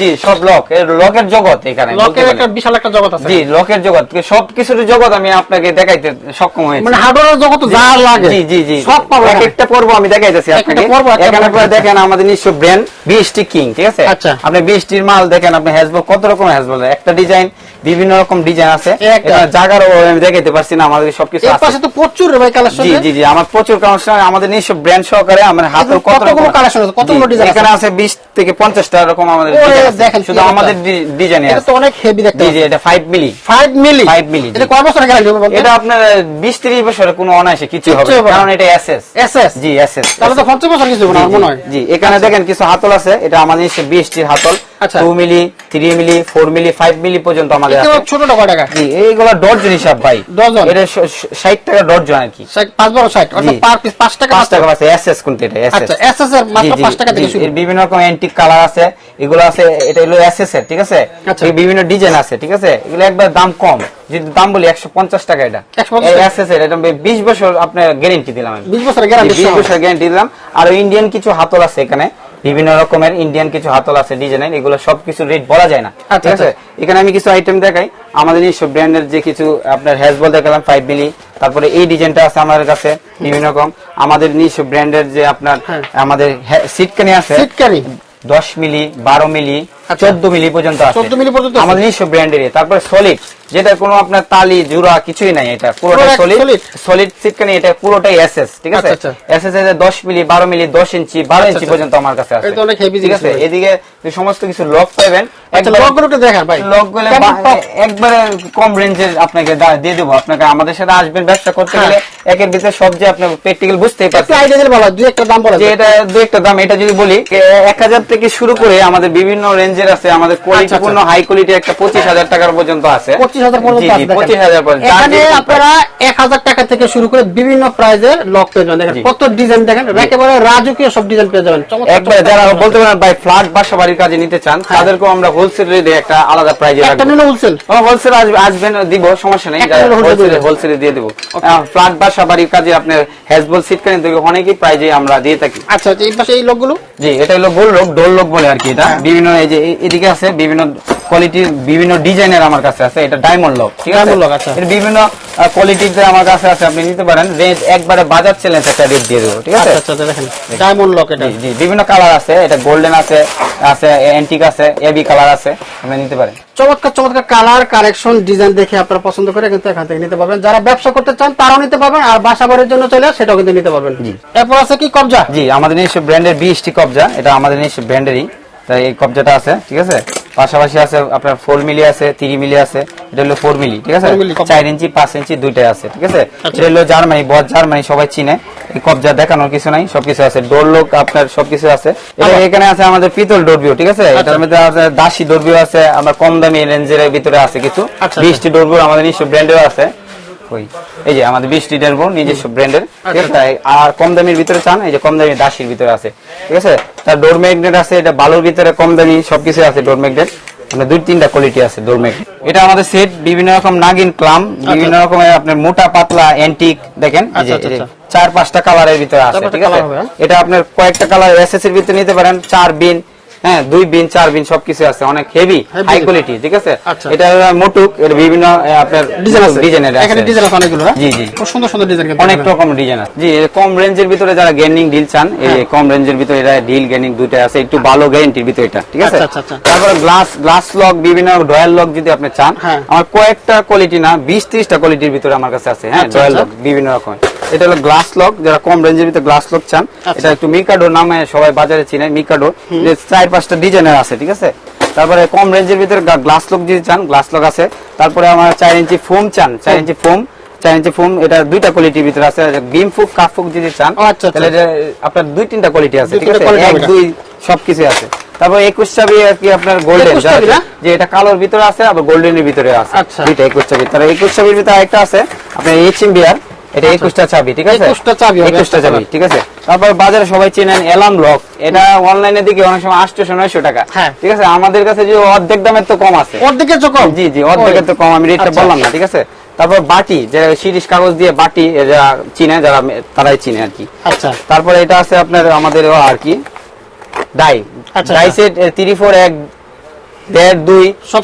জি সব লক এর লকের জগৎ এখানে লকের একটা বিশাল একটা জগৎ আছে। জি লকের জগৎ। সব কিছুর জগৎ আমি আপনাকে দেখাইতে সক্ষম হয়েছি। মানে হার্ডওয়্যার জগৎ যা লাগে জি জি জি। সব পাবো একটা পর্ব আমি দেখাইতেছি আপনাকে। এখানে পরে দেখেন আমাদের নিজস্ব ব্র্যান্ড বিএসটি কিং ঠিক আছে? আচ্ছা। আপনি বিএসটির মাল দেখেন আপনি হ্যাজবল কত রকম হ্যাজবল একটা ডিজাইন বিভিন্ন রকম ডিজাইন আছে। জায়গার অভাবে আমি দেখাইতে পারছি না আমাদের সবকিছু আছে। তো প্রচুর ভাই কালেকশন জি জি জি আমার প্রচুর কালেকশন আমাদের নিজস্ব ব্র্যান্ড সহকারে আমার হাতে এগুলো কতগুলো collection আছে, কতগুলো design আছে? এখানে আছে 20 থেকে 50 টা এরকম আমাদের আছে। দেখেন শুধু আমাদের ডিজাইন এটা তো অনেক হেভি দেখতে জি জি এটা 5 মিলি 5 মিলি 5 মিলি, এটা কয় বছরের গ্যারান্টি হবে এটা আপনার 20 30 বছরে কোনো অনায়াসে কিছু হবে। কারণ এটা এসএস এসএস জি এসএস তাহলে তো 50 বছর কিছু হবে না মনে হয়। জি এখানে দেখেন কিছু হাতল আছে এটা আমাদের বিএসটির হাতল। আচ্ছা। Two milli three milli four milli five milli পর্যন্ত আমাদের ছোটটা কয় টাকা? জি এইগুলো ডর্জন হিসাব ভাই। ডজন? এটা ষাট টাকা ডর্জন আর কি। পাঁচ বারো ষাট পার পিস পাঁচ টাকা পাঁচ পাঁচ টাকা টাকা আছে এস এস কোনটা এটা? এস এস এস এর মাত্র পাঁচ টাকা থেকে শুরু। বিভিন্ন রকম অ্যান্টিক কালার আছে। এগুলো আছে এটা হলো এসএস এর ঠিক আছে? আচ্ছা। বিভিন্ন ডিজাইন আছে ঠিক আছে? এগুলো একবার দাম কম। যদি দাম বলি একশো পঞ্চাশ টাকা এটা। 150 টাকা? এসএস এর এটা বিশ বছর আপনার গ্যারেন্টি দিলাম আমি। বিশ বছরের গ্যারান্টি বিশ বছর গ্যারেন্টি দিলাম। আর ইন্ডিয়ান কিছু হাতল আছে এখানে। বিভিন্ন রকমের ইন্ডিয়ান কিছু হাতল আছে ডিজাইন এগুলো সবকিছু রেট বলা যায় না। আচ্ছা, ঠিক আছে? এখানে আমি কিছু আইটেম দেখাই। আমাদের নিজস্ব ব্র্যান্ডের যে কিছু আপনার হ্যাজবল দেখালাম ফাইভ মিলি তারপরে এই ডিজাইনটা আছে আমাদের কাছে বিভিন্ন রকম। আমাদের নিজস্ব ব্র্যান্ডের যে আপনার হ্যাঁ। আমাদের সিটকানি আছে সিটকানি দশ মিলি বারো মিলি আচ্ছা। চোদ্দ মিলি পর্যন্ত আছে। 14 মিলি পর্যন্ত আমাদের নিজস্ব ব্র্যান্ডের তারপরে সলিড যেটা কোনো আপনার তালি জুড়া কিছুই নাই এটা। পুরোটাই পুরো এক সলিড সলিড সিটকানি এটা পুরোটাই এসএস ঠিক আছে? আচ্ছা, এসএস এর দশ মিলি বারো মিলি দশ ইঞ্চি বারো ইঞ্চি আচ্ছা। পর্যন্ত আমার কাছে আছে। এটা অনেক heavy ঠিক আছে? এদিকে সমস্ত কিছু লক পাবেন। আচ্ছা একবারে- কম রেঞ্জের আপনাকে দিয়ে দেবো। আপনাকে আমাদের সাথে আসবেন ব্যবসা করতে হ্যাঁ। গেলে। একের ভিতরে সব যে আপনার প্র্যাকটিক্যাল বুঝতেই পারছেন। দুই একটা দাম বলা এটা দু একটা দাম এটা যদি বলি এক হাজার থেকে শুরু করে আমাদের বিভিন্ন রেঞ্জের আছে আমাদের কোয়ালিটিপূর্ণ হাই কোয়ালিটি একটা পঁচিশ হাজার টাকার পর্যন্ত আছে। 25,000 পর্যন্ত আছে, 25,000 পর্যন্ত। এখানে আপনারা এক হাজার টাকা থেকে শুরু করে বিভিন্ন প্রাইজের লক পেয়ে যাবেন। দেখেন কত ডিজাইন দেখেন একেবারে রাজকীয় সব ডিজাইন পেয়ে যাবেন। একবারে যারা বলতে পারেন ভাই ফ্ল্যাট বাসা বাড়ির কাজে নিতে চান হ্যাঁ। তাদেরকেও আমরা হোলসেল রেটে একটা আলাদা প্রাইজে রাখব। হোলসেল হোলসেল আসবেন দিব সমস্যা নেই। হোলসেলে দিয়ে দেবো। ফ্ল্যাট বাসা বাড়ির কাজে আপনার হ্যাজবল সিট কানে অনেকই প্রাইজে আমরা দিয়ে থাকি। আচ্ছা আচ্ছা এই পাশে এই লোকগুলো জি এটা হলো গোল লোক ডোল লোক বলে আর কি এটা হ্যাঁ। বিভিন্ন এই যে এদিকে আছে বিভিন্ন কোয়ালিটির বিভিন্ন ডিজাইনের আমার কাছে আছে এটা ডায়মন্ড লক ঠিক আছে? Diamond lock, আচ্ছা। এর বিভিন্ন কোয়ালিটিতে আমার কাছে আছে আপনি নিতে পারেন। রেট একবারে বাজার চ্যালেঞ্জ একটা রেট দিয়ে দেবো ঠিক আছে? আচ্ছা আচ্ছা আচ্ছা, দেখেন ডায়মন্ড লক এটা। জি বিভিন্ন কালার আছে এটা গোল্ডেন আছে আছে অ্যান্টিক আছে এবি কালার আছে আপনি নিতে পারেন। চমৎকার চমৎকার কালার কালেকশন ডিজাইন দেখে আপনারা পছন্দ করে কিন্তু এখান থেকে নিতে পারবেন। যারা ব্যবসা করতে চান তারাও নিতে পারবেন আর বাসা বাড়ির জন্য চলে সেটাও কিন্তু নিতে পারবেন। এরপর আছে কি কবজা? জি আমাদের নিজস্ব ব্র্যান্ডের বিএসটি কবজা এটা আমাদের নিজস্ব ব্র্যান্ডেরই তাই এই কবজাটা আছে ঠিক আছে? পাশাপাশি আছে আপনার ফোর মিলি আছে থ্রি মিলি আছে এটা হলো ফোর মিলি ঠিক আছে? 4 মিলি কবজা। চার ইঞ্চি পাঁচ ইঞ্চি দুইটাই আছে ঠিক আছে? আচ্ছা। এটা হলো জার্মানি বস জার্মানি সবাই চিনে। এই কবজা দেখানোর কিছু নাই সবকিছু আছে। ডোর লোক আপনার সবকিছু আছে। এটা এখানে আছে আমাদের পিতল ডোরবিও ঠিক আছে? আচ্ছা। এটার মধ্যে আছে দাসি ডোরবিও আছে আমরা কম দামি রেঞ্জের ভিতরে আছে কিছু। আচ্ছা, বিশটি ডোরবিও আমাদের নিজস্ব ব্র্যান্ডের আছে। ওই এই যে আমাদের বৃষ্টি ডেরবো নিজস্ব ব্র্যান্ডের ঠিক আছে? আর কম দামির ভিতরে চান এই যে কম দামি দাসির ভিতরে আছে ঠিক আছে? তার ডোর ম্যাগনেট আছে এটা বালুর ভিতরে কম দামি সবকিছু আছে ডোর ম্যাগনেট মানে দুই তিনটা কোয়ালিটি আছে ডোর ম্যাগনেট এটা আমাদের সেট বিভিন্ন রকম নাগিন ক্লাম বিভিন্ন রকমের আপনার মোটা পাতলা অ্যান্টিক দেখেন? আচ্ছা, আচ্ছা, চার পাঁচটা কালারের ভিতরে আছে ঠিক হ্যাঁ? এটা আপনার কয়েকটা কালার এসএস এর ভিতরে নিতে পারেন চার বিন হ্যাঁ দুই বিন চার বিন সবকিছু আছে অনেক হেভি হাই কোয়ালিটি ঠিক আছে আচ্ছা। এটা মোটুক এর বিভিন্ন আপনার ডিজাইন আছে ডিজাইনের এখানে ডিজাইন আছে অনেকগুলো হ্যাঁ? জি, জি। খুব সুন্দর সুন্দর ডিজাইন অনেক রকম ডিজাইন আছে জি কম রেঞ্জের ভিতরে যারা গেমিং ডিল চান এই হ্যাঁ। কম রেঞ্জের ভিতরে এটা ডিল গেমিং দুইটা আছে একটু ভালো গ্যারান্টির ভিতরে এটা ঠিক আছে আচ্ছা, আচ্ছা, আচ্ছা। তারপরে গ্লাস গ্লাস লক বিভিন্ন ডয়াল লক যদি আপনি চান হ্যাঁ। আমার কয়েকটা কোয়ালিটি না বিশ ত্রিশটা কোয়ালিটির ভিতরে আমার কাছে আছে হ্যাঁ আচ্ছা, ডয়াল আচ্ছা। লক বিভিন্ন রকমের এটা হলো গ্লাস লক যারা কম রেঞ্জের ভিতরে গ্লাস লক চান আচ্ছা। এটা একটু মিকাডো নামে সবাই বাজারে চিনে মিকাডো যে চার পাঁচটা ডিজাইনের আছে ঠিক আছে? তারপরে কম রেঞ্জের ভিতরে গ্লাস লক যদি চান গ্লাস লক আছে। তারপরে আমার চার ইঞ্চি ফোম চান চার ইঞ্চি ফোম চার ইঞ্চি ফোম এটা দুইটা কোয়ালিটির ভিতরে আছে। ফুক কাপ ফুক যদি চান আচ্ছা, আচ্ছা। তাহলে আপনার দুই তিনটা কোয়ালিটি আছে দুই ঠিক আছে? এক দুই সবকিছু আছে। তারপর একুশ চাবি আর কি আপনার গোল্ডেন 21 চাবি না? যে এটা কালোর ভিতরে আছে আবার গোল্ডেনের ভিতরে আছে। দুইটা একুশ চাবি। একুশ চাবির ভিতরে আরেকটা আছে আপনার এইচ এম বিআর এটা একুশটা চাবি ঠিক আছে? 21টা চাবি একটা চাবি ঠিক আছে? তারপর বাজারে সবাই চেনেন এলাম লক। এটা অনলাইনে দিকে অনেক সময় আটশো নয়শো টাকা। হ্যাঁ। ঠিক আছে? আমাদের কাছে যে অর্ধেক দামের তো কম আছে। অর্ধেকের চোখ জি জি অর্ধেকের তো কম আমি রেটটা আচ্ছা। বললাম না ঠিক আছে? তারপর বাটি যে শিরিষ কাগজ দিয়ে বাটি যারা চিনে যারা তারাই চিনে আর কি। আচ্ছা। তারপরে এটা আছে আপনার আমাদের আর কি ডাই। আচ্ছা, ডাই আচ্ছা। সেট থ্রি ফোর এক দেড় দুই সব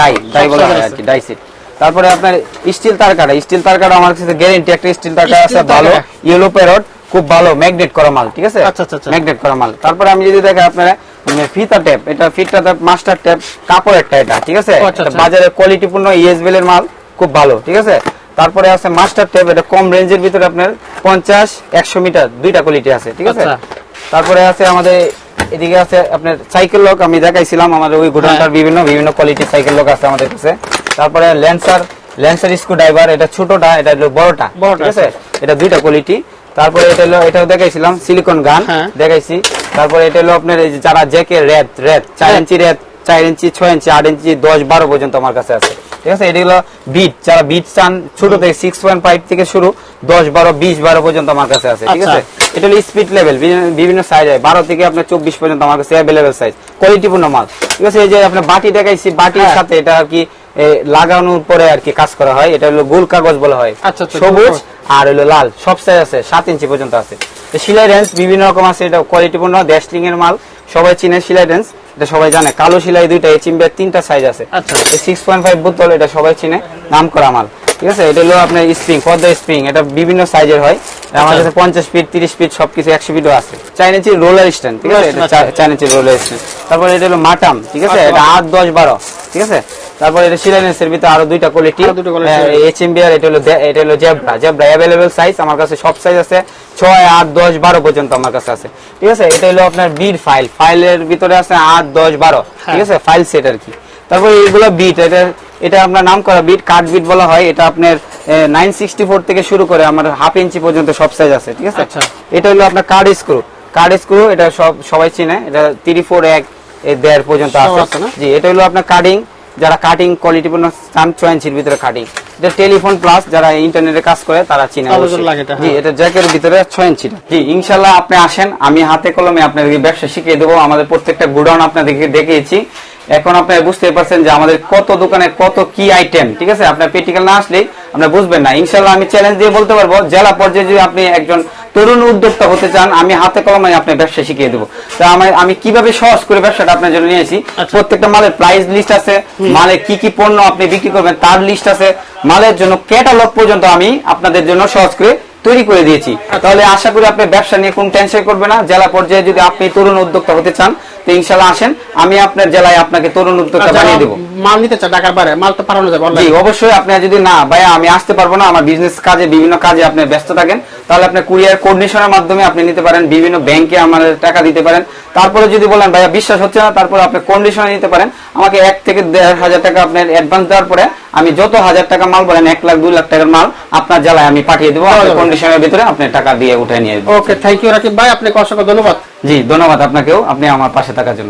ডাই ডাই বলা হয় আর কি ডাই সেট। তারপরে আপনার স্টিল তার কাটা স্টিল তার কাটা আমার কাছে গ্যারেন্টি একটা স্টিল তার কাটা আছে ভালো ইয়েলো প্যারট খুব ভালো ম্যাগনেট করা মাল ঠিক আছে আচ্ছা, আচ্ছা, আচ্ছা। ম্যাগনেট করা মাল তারপরে আমি যদি দেখে আপনারা মানে ফিতা ট্যাপ এটা ফিতা ট্যাপ মাস্টার ট্যাপ কাপড়েরটা এটা ঠিক আছে আচ্ছা, আচ্ছা। বাজারে কোয়ালিটিপূর্ণ ইএসবেল এর মাল খুব ভালো ঠিক আছে তারপরে আছে মাস্টার ট্যাপ এটা কম রেঞ্জের ভিতরে আপনার পঞ্চাশ একশো মিটার দুইটা কোয়ালিটি আছে ঠিক আছে আচ্ছা। তারপরে আছে আমাদের এদিকে আছে আপনার সাইকেল লক আমি দেখাইছিলাম আমাদের ওই গোডাউনটার হ্যাঁ। বিভিন্ন বিভিন্ন কোয়ালিটির সাইকেল লক আছে আমাদের কাছে তারপরে ল্যান্সার ল্যান্সার স্ক্রু ড্রাইভার এটা ছোটটা এটা হলো বড়টা ঠিক আছে? এটা দুইটা কোয়ালিটি তারপরে এটা হলো এটাও দেখাইছিলাম সিলিকন গান হ্যাঁ। দেখাইছি। তারপরে এটা হলো আপনার এই যে যারা জ্যাকে রেড রেড চার ইঞ্চি রেড চার ইঞ্চি ছয় ইঞ্চি আট ইঞ্চি দশ বারো পর্যন্ত আমার কাছে আছে ঠিক আছে? এটা হলো বিট যারা বিট চান ছোট থেকে সিক্স পয়েন্ট ফাইভ থেকে শুরু দশ বারো বিশ বারো পর্যন্ত আমার কাছে আছে ঠিক আচ্ছা। আছে এটা হলো স্পিড লেভেল বিভিন্ন সাইজ হয় বারো থেকে আপনার চব্বিশ পর্যন্ত আমার কাছে অ্যাভেলেবেল সাইজ কোয়ালিটিপূর্ণ মাল ঠিক আছে? এই যে আপনার বাটি দেখাইছি বাটির হ্যাঁ। সাথে এটা আর কি লাগানোর পরে আর কি কাজ করা হয়। এটা হলো গোল কাগজ বলা হয়। আচ্ছা, আচ্ছা, সবুজ আর হলো লাল। সব সাইজ আছে সাত ইঞ্চি পর্যন্ত আছে। সিলাই রেঞ্জ বিভিন্ন রকম আছে এটা কোয়ালিটিপূর্ণ ড্যাশলিং এর মাল। সবাই চিনে সিলাই রেঞ্জ এটা সবাই জানে। কালো সিলাই দুইটা এই চিম্বের তিনটা সাইজ আছে। আচ্ছা। সিক্স পয়েন্ট ফাইভ বোতল এটা সবাই চিনে। নাম করা মাল। ঠিক আছে? এটা হলো আপনার স্প্রিং পদ্মা স্প্রিং এটা বিভিন্ন সাইজের হয়। এটা আমার কাছে পঞ্চাশ ফিট তিরিশ ফিট সবকিছু একশো ফিটও আছে। চাইনা ইঞ্চি রোলার স্ট্যান্ড ঠিক আছে? এটা আচ্ছা। চাইনা ইঞ্চি রোলার স্ট্যান্ড তারপর এটা হলো মাটাম ঠিক আছে? আচ্ছা। এটা আট দশ বারো ঠিক আছে? তারপর এটা সিলাইনেসের ভিতরে আরও দুইটা কোয়ালিটি আরও দুটো quality। এইচএমবি আর এটা হলো এটা হলো জেব্রা। জেব্রা অ্যাভেলেবেল সাইজ আমার কাছে সব সাইজ আছে। ছয় আট দশ বারো পর্যন্ত আমার কাছে আছে। ঠিক আছে? এটা হলো আপনার বিড ফাইল ফাইলের ভিতরে আছে আট দশ বারো। ঠিক আছে? ফাইল সেট আর কি। তারপর এইগুলো বিট এটা এটা আপনার নাম করা বিট কাট বিট বলা হয়। এটা আপনার নাইন সিক্সটি ফোর থেকে শুরু করে আমার হাফ ইঞ্চি পর্যন্ত সব সাইজ আছে। ঠিক আছে? আচ্ছা। এটা হলো আপনার কার্ড স্ক্রু কার্ড স্ক্রু এটা সব সবাই চিনে। এটা থ্রি ফোর এক দেড় পর্যন্ত আছে। জি এটা হলো আপনার কাটিং যারা কাটিং কোয়ালিটিপূর্ণ চান ছয় ইঞ্চির ভিতরে কাটিং এটা টেলিফোন প্লাস যারা ইন্টারনেটে কাজ করে তারা চিনে এটা, জি হ্যাঁ। এটা জ্যাকের ভিতরে ছয় ইঞ্চি জি ইনশাল্লাহ আপনি আসেন আমি হাতে কলমে আপনাদেরকে ব্যবসা শিখিয়ে দেবো। আমাদের প্রত্যেকটা গোডাউন আপনাদেরকে দেখিয়েছি। এখন আপনারা বুঝতে পারছেন যে আমাদের কত দোকানে কত কি আইটেম ঠিক আছে? আপনার প্র্যাকটিক্যাল না আসলে আপনারা বুঝবেন না। ইনশাল্লাহ আমি চ্যালেঞ্জ দিয়ে বলতে পারব জেলা পর্যায়ে যদি আপনি একজন তরুণ উদ্যোক্তা হতে চান আমি হাতে কলমে আপনার ব্যবসা শিখিয়ে দেবো। তো আমি আমি কীভাবে সহজ করে ব্যবসাটা আপনার জন্য নিয়েছি আচ্ছা। প্রত্যেকটা মালের প্রাইস লিস্ট আছে মালে কি কি পণ্য আপনি বিক্রি করবেন তার লিস্ট আছে। মালের জন্য ক্যাটালগ পর্যন্ত আমি আপনাদের জন্য সহজ করে তৈরি করে দিয়েছি। তাহলে আশা করি আপনি ব্যবসা নিয়ে কোন টেনশন করবে না। জেলা পর্যায়ে যদি আপনি তরুণ উদ্যোক্তা হতে চান তো আসেন আমি আপনার জেলায় আপনাকে তরুণ উদ্যোক্তা আচ্ছা, বানিয়ে দেবো। মাল নিতে চায় ঢাকার বাইরে মাল তো পাঠানো যাবে জি অবশ্যই আপনি যদি না ভাই আমি আসতে পারব না আমার বিজনেস কাজে বিভিন্ন কাজে আপনি ব্যস্ত থাকেন তাহলে আপনি কুরিয়ার কোর্ডিনেশনের মাধ্যমে আপনি নিতে পারেন বিভিন্ন ব্যাংকে আমাদের টাকা দিতে পারেন। তারপরে যদি বলেন ভাইয়া বিশ্বাস হচ্ছে না তারপরে আপনি কন্ডিশনে নিতে পারেন। আমাকে এক থেকে দেড় হাজার টাকা আপনার অ্যাডভান্স দেওয়ার পরে আমি যত হাজার টাকা মাল বলেন এক লাখ দুই লাখ টাকার মাল আপনার জেলায় আমি পাঠিয়ে দেবো। কন্ডিশনের ভিতরে আপনি টাকা দিয়ে উঠে নিয়ে ওকে থ্যাংক ইউ রাকিব ভাই আপনাকে অসংখ্য ধন্যবাদ। জি ধন্যবাদ আপনাকেও। আপনি আমার পাশে থাকার জন্য।